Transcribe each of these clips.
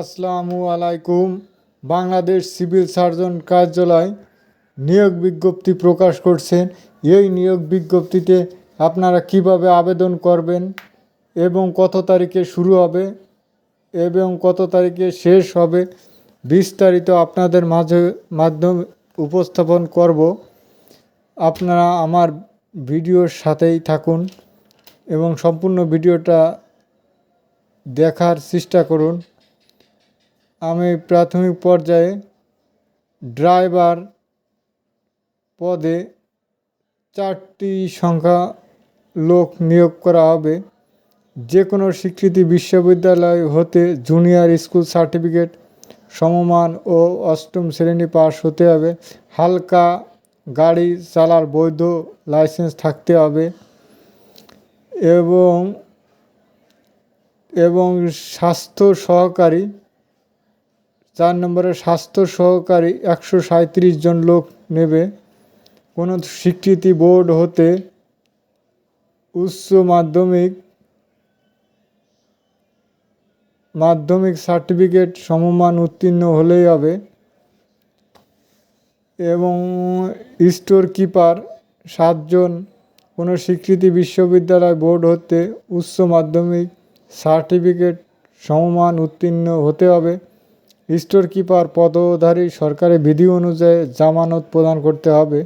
আসসালামু আলাইকুম। Bangladesh civil surgeon কার্যালয় নিয়োগ বিজ্ঞপ্তি প্রকাশ করছেন। এই নিয়োগ বিজ্ঞপ্তিতে আপনারা কীভাবে আবেদন করবেন এবং কত তারিখে শুরু হবে এবং কত তারিখে শেষ হবে বিস্তারিত আপনাদের মাঝে, মাধ্যমে উপস্থাপন করব। আপনারা আমার ভিডিওর সাথেই থাকুন এবং সম্পূর্ণ ভিডিওটা দেখার চেষ্টা করুন। আমি প্রাথমিক পর্যায়ে ড্রাইভার পদে চারটি সংখ্যা লোক নিয়োগ করা হবে। যে কোনো স্বীকৃতি বিশ্ববিদ্যালয় হতে জুনিয়র স্কুল সার্টিফিকেট, সমমান ও অষ্টম শ্রেণি পাস হতে হবে। হালকা গাড়ি চালার বৈধ লাইসেন্স থাকতে হবে এবং এবং স্বাস্থ্য সহকারী চার নম্বরে, স্বাস্থ্য সহকারী একশো সাঁত্রিশ জন লোক নেবে। কোনো স্বীকৃতি বোর্ড হতে উচ্চ মাধ্যমিক মাধ্যমিক সার্টিফিকেট সমমান উত্তীর্ণ হলেই হবে এবং স্টোর কিপার সাতজন। কোনো স্বীকৃতি বিশ্ববিদ্যালয় বোর্ড হতে উচ্চ মাধ্যমিক সার্টিফিকেট সমমান উত্তীর্ণ হতে হবে। স্টোর কিপার পদধারী সরকারি বিধি অনুযায়ী জামানত প্রদান করতে হবে।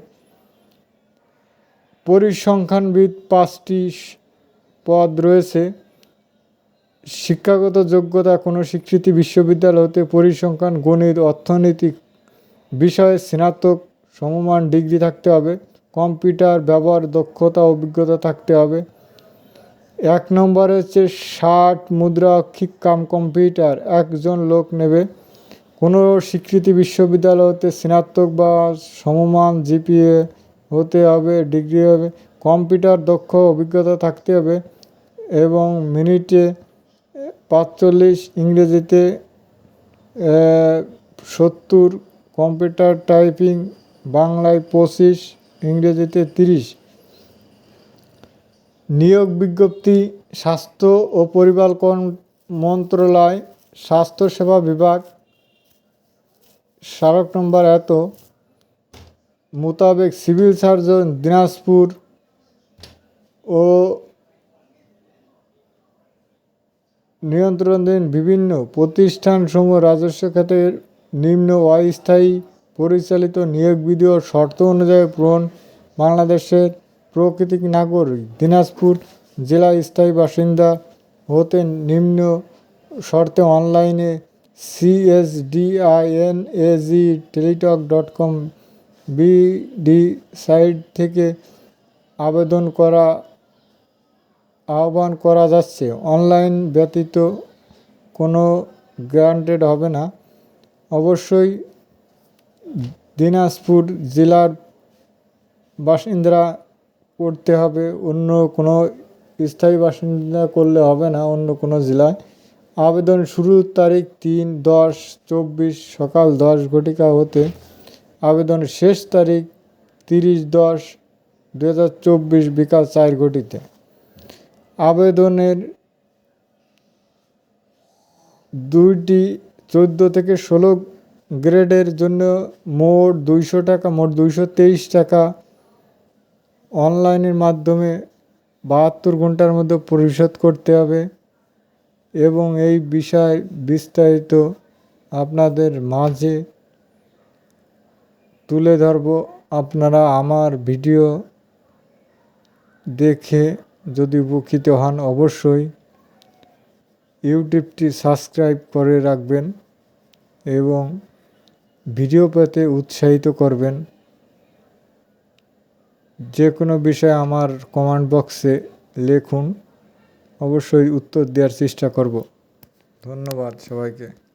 পরিসংখ্যানবিদ পাঁচটি পদ রয়েছে। শিক্ষাগত যোগ্যতা কোনো স্বীকৃতি বিশ্ববিদ্যালয় হতে পরিসংখ্যান, গণিত অর্থনৈতিক বিষয়ে স্নাতক সমমান ডিগ্রি থাকতে হবে। কম্পিউটার ব্যবহার, দক্ষতা, অভিজ্ঞতা থাকতে হবে। এক নম্বরে হচ্ছে ষাট মুদ্রা অক্ষিক কাম কম্পিউটার। একজন লোক নেবে। কোনো স্বীকৃতি বিশ্ববিদ্যালয় হতে স্নাতক বা সমমান জিপিএ হতে হবে, ডিগ্রি হবে, কম্পিউটার দক্ষ অভিজ্ঞতা থাকতে হবে এবং মিনিটে পাঁচচল্লিশ ইংরেজিতে সত্তর কম্পিউটার টাইপিং, বাংলায় পঁচিশ, ইংরেজিতে তিরিশ। নিয়োগ বিজ্ঞপ্তি, স্বাস্থ্য ও পরিবার মন্ত্রণালয় স্বাস্থ্যসেবা বিভাগ স্মারক নম্বর এত মোতাবেক সিভিল সার্জন দিনাজপুর ও নিয়ন্ত্রণাধীন বিভিন্ন প্রতিষ্ঠানসমূহ রাজস্ব খাতের নিম্ন অস্থায়ী পরিচালিত নিয়োগ বিধি ও শর্ত অনুযায়ী পূরণ। বাংলাদেশের প্রকৃতিক নাগরিক দিনাজপুর জেলা স্থায়ী বাসিন্দা হতে নিম্ন শর্তে অনলাইনে সিএসডিআইএন AG Teletalk dot com BD site থেকে আবেদন করা, আহ্বান করা যাচ্ছে। অনলাইন ব্যতীত কোনো গ্রান্টেড হবে না। অবশ্যই দিনাজপুর জেলার বাসিন্দারা করতে হবে। অন্য কোনো স্থায়ী বাসিন্দা করলে হবে না, অন্য কোনো জেলায়। আবেদন শুরুর তারিখ তিন দশ চব্বিশ সকাল দশ ঘটিকা হতে আবেদন শেষ তারিখ তিরিশ দশ দু হাজার চব্বিশ বিকাল চার ঘটিতে। আবেদনের দুইটি চোদ্দ থেকে ষোলো গ্রেডের জন্য মোট দুইশো টাকা, মোট দুইশো তেইশ টাকা অনলাইনের মাধ্যমে বাহাত্তর ঘণ্টার মধ্যে পরিশোধ করতে হবে। এবং এই বিষয় বিস্তারিত আপনাদের মাঝে তুলে ধরব। আপনারা আমার ভিডিও দেখে যদি উপকৃত হন অবশ্যই ইউটিউবটি সাবস্ক্রাইব করে রাখবেন এবং ভিডিও পেতে উৎসাহিত করবেন। যে কোনো বিষয়ে আমার কমেন্ট বক্সে লিখুন। অবশ্যই উত্তর দেওয়ার চেষ্টা করব। ধন্যবাদ সবাইকে।